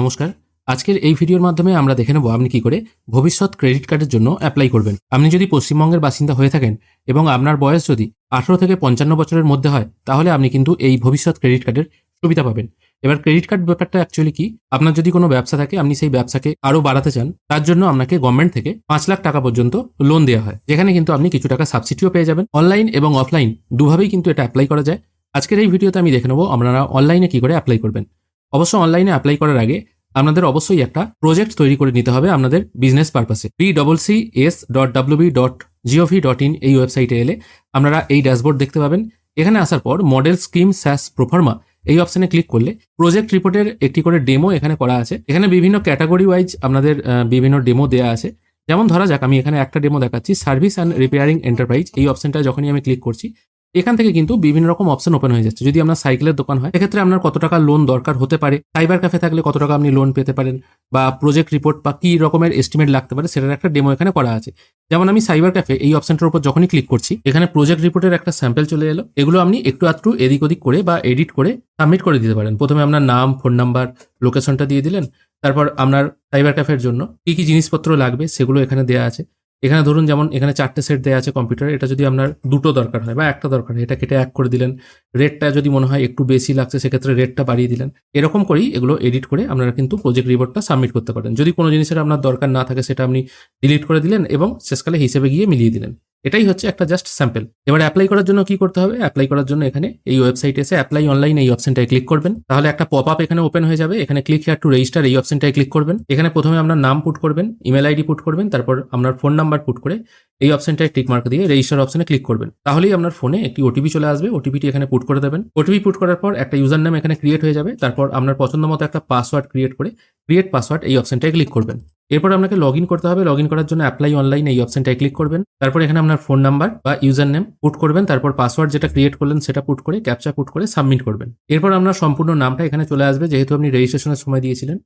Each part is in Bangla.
নমস্কার। আজকের এই ভিডিওর মাধ্যমে আমরা দেখে নেব আপনি কি করে ভবিষ্যৎ ক্রেডিট কার্ডের জন্য অ্যাপ্লাই করবেন। আপনি যদি পশ্চিমবঙ্গের বাসিন্দা হয়ে থাকেন এবং আপনার বয়স যদি আঠারো থেকে পঞ্চান্ন বছরের মধ্যে হয়, তাহলে আপনি কিন্তু এই ভবিষ্যৎ ক্রেডিট কার্ডের সুবিধা পাবেন। এবার ক্রেডিট কার্ড ব্যাপারটা অ্যাকচুয়ালি কি? আপনার যদি কোনো ব্যবসা থাকে, আপনি সেই ব্যবসাকে আরও বাড়াতে চান, তার জন্য আপনাকে গভর্নমেন্ট থেকে পাঁচ লাখ টাকা পর্যন্ত লোন দেওয়া হয়। যেখানে কিন্তু আপনি কিছু টাকা সাবসিডিও পেয়ে যাবেন। অনলাইন এবং অফলাইন দুভাবেই কিন্তু এটা অ্যাপ্লাই করা যায়। আজকের এই ভিডিওতে আমি দেখে নেব আপনারা অনলাইনে কি করে অ্যাপ্লাই করবেন। অবশ্য অনলাইনে অ্যাপ্লাই করার আগে আপনাদের অবশ্যই একটা প্রজেক্ট তৈরি করে নিতে হবে আপনাদের বিজনেস পারপাসে B double C S dot W B dot G O V dot in এই ওয়েবসাইটে এলে আপনারা এই ড্যাশবোর্ড দেখতে পাবেন। এখানে আসার পর মডেল স্কিম স্যাস প্রোফার্মা এই অপশনে ক্লিক করলে প্রজেক্ট রিপোর্টের একটি করে ডেমো এখানে করা আছে। এখানে বিভিন্ন ক্যাটাগরি ওয়াইজ আপনাদের বিভিন্ন ডেমো দেওয়া আছে। যেমন ধরা যাক, আমি এখানে একটা ডেমো দেখাচ্ছি সার্ভিস অ্যান্ড রিপেয়ারিং এন্টারপ্রাইজ এই অপশনটা যখনই আমি ক্লিক করছি এখান থেকে কিন্তু বিভিন্ন রকম অপশন ওপেন হয়ে যাচ্ছে। যদি আপনার সাইকেলের দোকান হয়, সেক্ষেত্রে আপনার কত টাকা লোন দরকার হতে পারে। সাইবার ক্যাফে থাকলে কত টাকা আপনি লোন পেতে পারেন বা প্রজেক্ট রিপোর্ট বা কী রকমের এস্টিমেট লাগতে পারে, সেটার একটা ডেমো এখানে করা আছে। যেমন আমি সাইবার ক্যাফে এই অপশনটার উপর যখনই ক্লিক করছি, এখানে প্রজেক্ট রিপোর্টের একটা স্যাম্পেল চলে এলো। এগুলো আপনি একটু আধটু এদিক ওদিক করে বা এডিট করে সাবমিট করে দিতে পারেন। প্রথমে আপনার নাম ফোন নাম্বার লোকেশনটা দিয়ে দিলেন। তারপর আপনার সাইবার ক্যাফের জন্য কি কি জিনিসপত্র লাগবে, সেগুলো এখানে দেওয়া আছে। এখানে ধরুন যেমন এখানে চারটে সেট দেওয়া আছে কম্পিউটার এটা যদি আপনার দুটো দরকার হয় বা একটা দরকার হয় এটা কেটে এক করে দিলেন। রেটটা যদি মনে হয় একটু বেশি লাগছে, সেক্ষেত্রে রেটটা বাড়িয়ে দিলেন। এরকম করেই এগুলো এডিট করে আপনারা কিন্তু প্রজেক্ট রিপোর্টটা সাবমিট করতে পারেন। যদি কোনো জিনিসের আপনার দরকার না থাকে, সেটা আপনি ডিলিট করে দিলেন এবং শেষকালে হিসেবে গিয়ে মিলিয়ে দিলেন। এটাই হচ্ছে একটা জাস্ট স্যাম্পল এবার অ্যাপ্লাই করার জন্য কি করতে হবে? অ্যাপ্লাই করার জন্য এখানে এই ওয়েবসাইটে এসে অ্যাপ্লাই অনলাইন এই অপশনটায় ক্লিক করবেন। তাহলে একটা পপ আপ এখানে ওপেন হয়ে যাবে। এখানে ক্লিক হেয়ার টু রেজিস্টার এই অপশনটায় ক্লিক করবেন। এখানে প্রথমে আপনার নাম পুট করবেন ইমেল আইডি পুট করবেন, তারপর আপনার ফোন নাম্বার পুট করে এই অপশনটায় টিক মার্ক দিয়ে রেজিস্টার অপশনে ক্লিক করবেন। তাহলেই আপনার ফোনে একটি ওটিপি চলে আসবে। ওটিপিটি এখানে পুট করে দেবেন। ওটিপি পুট করার পর একটা ইউজার নাম এখানে ক্রিয়েট হয়ে যাবে। তারপর আপনার পছন্দ মতো একটা পাসওয়ার্ড ক্রিয়েট করে ক্রিয়েট পাসওয়ার্ড এই অপশনটায় ক্লিক করবেন। এরপর আপনাকে লগ করতে হবে। লগ করার জন্য অ্যাপ্লাই অনলাইন এই অপশনটায় ক্লিক করবেন। তারপর এখানে আপনার ফোন নাম্বার বা ইউজার নেম পুট করবেন। তারপর পাসওয়ার্ড যেটা ক্রিয়েট করলেন সেটা পুট করে ক্যাপচা পুট করে সাবমিট করবেন। এরপর আপনার সম্পূর্ণ নামটা এখানে চলে আসবে। যেহেতু আপনি রেজিস্ট্রেশনের সময় দিয়েছিলেন।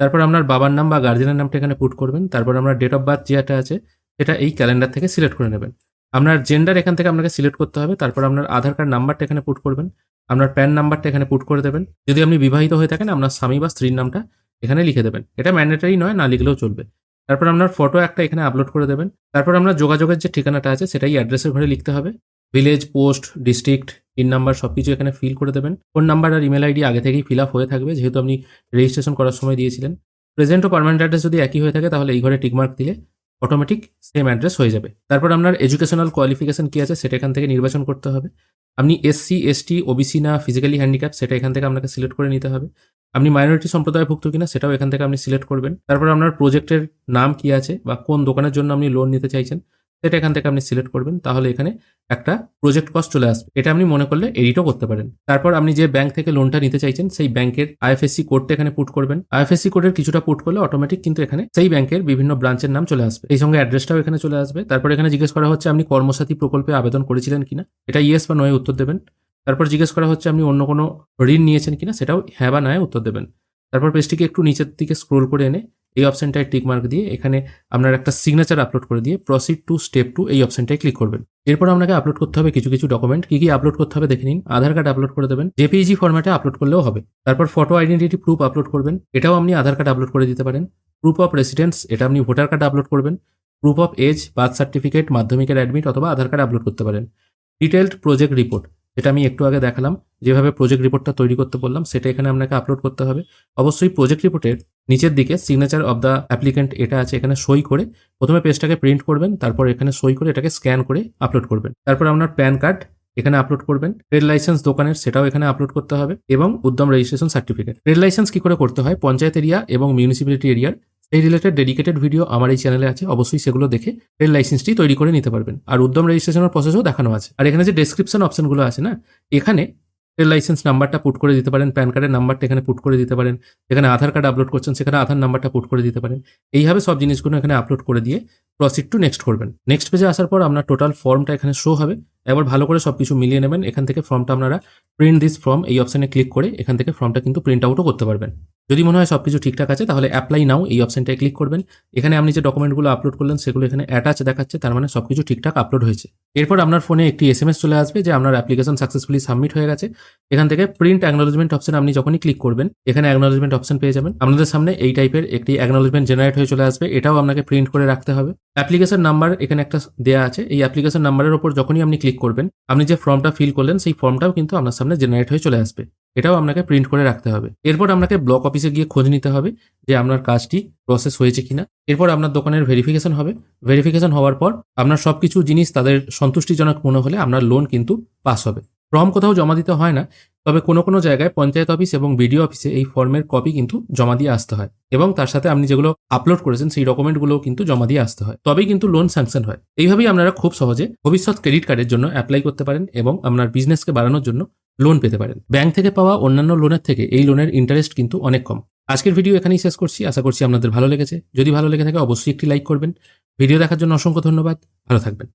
তারপর আপনার বাবার নাম বা গার্জেনের নামটা এখানে পুট করবেন। তারপর আপনার ডেট অফ বার্থ যেটা আছে, সেটা এই ক্যালেন্ডার থেকে সিলেক্ট করে নেবেন। আপনার জেন্ডার এখান থেকে আপনাকে সিলেক্ট করতে হবে। তারপর আপনার আধার কার্ড নাম্বারটা এখানে পুট করবেন। আপনার প্যান নাম্বারটা এখানে পুট করে দেবেন। যদি আপনি বিবাহিত হয়ে থাকেন, আপনার স্বামী বা স্ত্রীর নামটা এখানে লিখে দেবেন। এটা ম্যান্ডেটারি নয়, না লিখলেও চলবে। তারপর আপনার ফটো একটা এখানে আপলোড করে দেবেন। তারপর আপনার যোগাযোগের যে ঠিকানাটা আছে, সেটাই অ্যাড্রেসের ঘরে লিখতে হবে। Village post district pin number সব কিছু এখানে ফিল করে দেবেন। ফোন নাম্বার আর ইমেল আইডি আগে থেকেই ফিল আপ হয়ে থাকবে, যেহেতু আপনি রেজিস্ট্রেশন করার সময় দিয়েছিলেন। প্রেজেন্ট ও পারমানেন্ট অ্যাড্রেস যদি একই হয়ে থাকে, তাহলে এই ঘরে টিকমার্ক দিলে অটোমেটিক সেম অ্যাড্রেস হয়ে যাবে। তারপর আপনার এডুকেশনাল কোয়ালিফিকেশন কী আছে সেটা এখান থেকে নির্বাচন করতে হবে। আপনি এসসি এসটি ওবিসি না ফিজিক্যালি হ্যান্ডিক্যাপ সেটা এখান থেকে আপনাকে সিলেক্ট করে নিতে হবে। আপনি মাইনরিটি সম্প্রদায়ভুক্ত কিনা সেটাও এখান থেকে আপনি সিলেক্ট করবেন। তারপর আপনার প্রজেক্টের নাম কি আছে বা কোন দোকানের জন্য আপনি লোন নিতে চাইছেন সেটা এখান থেকে আপনি সিলেক্ট করবেন, তাহলে এখানে একটা প্রজেক্ট কস্ট চলে আসবে। এটা আপনি মনে করলে এডিটও করতে পারেন। তারপর আপনি যে ব্যাংক থেকে লোনটা নিতে চাইছেন, সেই ব্যাংকের আইএফএসসি কোডটা এখানে পুট করবেন। আইএফএসসি কোডের কিছুটা পুট করলে অটোমেটিক কিন্তু এখানে সেই ব্যাংকের বিভিন্ন ব্রাঞ্চের নাম চলে আসবে। এই সঙ্গে অ্যাড্রেসটাও এখানে চলে আসবে। তারপর এখানে জিজ্ঞেস করা হচ্ছে, আপনি কর্মসাথী প্রকল্পে আবেদন করেছিলেন কিনা? এটা ইয়েস বা নয় উত্তর দেবেন। তারপর জিজ্ঞেস করা হচ্ছে, আপনি অন্য কোনো ঋণ নিয়েছেন কিনা? সেটাও হ্যাঁ বা নয় উত্তর দেবেন। তারপর পেজটিকে একটু নিচের দিকে স্ক্রোল করে এনে এই অপশনটায় টিক মার্ক দিয়ে এখানে আপনার একটা সিগনেচার আপলোড করে দিয়ে প্রসিড টু স্টেপ টু এই অপশনটায় ক্লিক করবেন। এরপর আপনাকে আপলোড করতে হবে কিছু কিছু ডকুমেন্ট কি কি আপলোড করতে হবে দেখে নিন। আধার কার্ড আপলোড করে দেবেন। জেপিজি ফরম্যাটে আপলোড করলেও হবে। তারপর ফটো আইডেন্টিটি প্রুফ আপলোড করবেন। এটাও আপনি আধার কার্ড আপলোড করে দিতে পারেন। প্রুফ অফ রেসিডেন্স এটা আপনি ভোটার কার্ড আপলোড করবেন। Proof of age birth certificate মাধ্যমিকের অ্যাডমিট অথবা আধার কার্ড আপলোড করতে পারেন। ডিটেলড প্রজেক্ট রিপোর্ট যেটা আমি একটু আগে দেখালাম, যেভাবে প্রজেক্ট রিপোর্টটা তৈরি করতে বললাম, সেটা এখানে আপনাকে আপলোড করতে হবে। অবশ্যই প্রজেক্ট রিপোর্টের নিচের দিকে সিগনেচার অফ দ্য অ্যাপ্লিকেন্ট এটা আছে, এখানে সই করে প্রথমে পেজটাকে প্রিন্ট করবেন, তারপর এখানে সই করে এটাকে স্ক্যান করে আপলোড করবেন। তারপর আপনার প্যান কার্ড এখানে আপলোড করবেন। ট্রেড লাইসেন্স দোকানের সেটাও এখানে আপলোড করতে হবে এবং উদ্যম রেজিস্ট্রেশন সার্টিফিকেট ট্রেড লাইসেন্স কি করে করতে হয়? পঞ্চায়েত এরিয়া এবং মিউনিসিপ্যালিটি এরিয়ার এই রিলেটেড ডেডিকেটেড ভিডিও আমার এই চ্যানেলে আছে, অবশ্যই সেগুলো দেখে ট্রেড লাইসেন্সটি তৈরি করে নিতে পারবেন। আর উদ্যম রেজিস্ট্রেশনের প্রসেসও দেখানো আছে। আর এখানে যে ডেসক্রিপশন অপশনগুলো আছে না, এখানে ট্রেড লাইসেন্স নাম্বারটা পুট করে দিতে পারেন প্যান কার্ডের নাম্বারটা এখানে পুট করে দিতে পারেন যেখানে আধার কার্ড আপলোড করছেন, সেখানে আধার নাম্বারটা পুট করে দিতে পারেন। এইভাবে সব জিনিসগুলো এখানে আপলোড করে দিয়ে প্রসিড টু নেক্সট করবেন। নেক্সট পেজে আসার পর আপনার টোটাল ফর্মটা এখানে শো হবে। এবার ভালো করে সবকিছু মিলিয়ে নেবেন। এখান থেকে ফর্মটা আপনারা প্রিন্ট দিস ফর্ম এই অপশানে ক্লিক করে এখান থেকে ফর্মটা কিন্তু প্রিন্ট আউটও করতে পারবেন। যদি মনে হয় সবকিছু ঠিকঠাক আছে, তাহলে অ্যাপ্লাই নাও এই অপশানটায় ক্লিক করবেন। এখানে আপনি যে ডকুমেন্টগুলো আপলোড করলেন, সেগুলো এখানে অ্যাটাচ দেখাচ্ছে, তার মানে সবকিছু ঠিকঠাক আপলোড হয়েছে। এরপর আপনার ফোনে একটি এস এম এস চলে আসবে যে আপনার অ্যাপ্লিকেশন সাকসেসফুলি সাবমিট হয়ে গেছে। এখান থেকে প্রিন্ট অ্যাকনোলজমেন্ট অপশন আপনি যখনই ক্লিক করবেন, এখানে অ্যাকনোলজমেন্ট অপশন পেয়ে যাবেন। আপনাদের সামনে এই টাইপের একটি অ্যাকনোলজমেন্ট জেনারেট হয়ে চলে আসবে। এটাও আপনাকে প্রিন্ট করে রাখতে হবে। অ্যাপ্লিকেশন নাম্বার এখানে একটা দেওয়া আছে। এই অ্যাপ্লিকেশন নাম্বারের উপর যখনই আপনি ক্লিক করবেন, আপনি যে ফর্মটা ফিল করলেন, সেই ফর্মটাও কিন্তু আপনার সামনে জেনারেট হয়ে চলে আসবে। এটাও আপনাকে প্রিন্ট করে রাখতে হবে। এরপর আপনাকে ব্লক অফিসে গিয়ে খোঁজ নিতে হবে যে আপনার কাজটি প্রসেস হয়েছে কিনা। এরপর আপনার দোকানের ভেরিফিকেশন হবে। ভেরিফিকেশন হওয়ার পর আপনার সব কিছু জিনিস তাদের সন্তুষ্টিজনক মনে হলে আপনার লোন কিন্তু পাস হবে। ফর্ম কোথাও জমা দিতে হয় না। তবে কোনো কোনো জায়গায় পঞ্চায়েত অফিস এবং বিডিও অফিসে এই ফর্মের কপি কিন্তু জমা দিয়ে আসতে হয় এবং তার সাথে আপনি যেগুলো আপলোড করেছেন সেই ডকুমেন্টগুলোও কিন্তু জমা দিয়ে আসতে হয়। তবেই কিন্তু লোন স্যাংশন হয়। এইভাবেই আপনারা খুব সহজে ভবিষ্যৎ ক্রেডিট কার্ডের জন্য অ্যাপ্লাই করতে পারেন এবং আপনার বিজনেসকে বাড়ানোর জন্য লোন পেতে পারেন। ব্যাংক থেকে পাওয়া অন্যান্য লোনের থেকে এই লোনের ইন্টারেস্ট কিন্তু অনেক কম। আজকের ভিডিও এখানেই শেষ করছি। আশা করছি আপনাদের ভালো লেগেছে। যদি ভালো লেগে থাকে অবশ্যই একটি লাইক করবেন। ভিডিও দেখার জন্য অসংখ্য ধন্যবাদ। ভালো থাকবেন।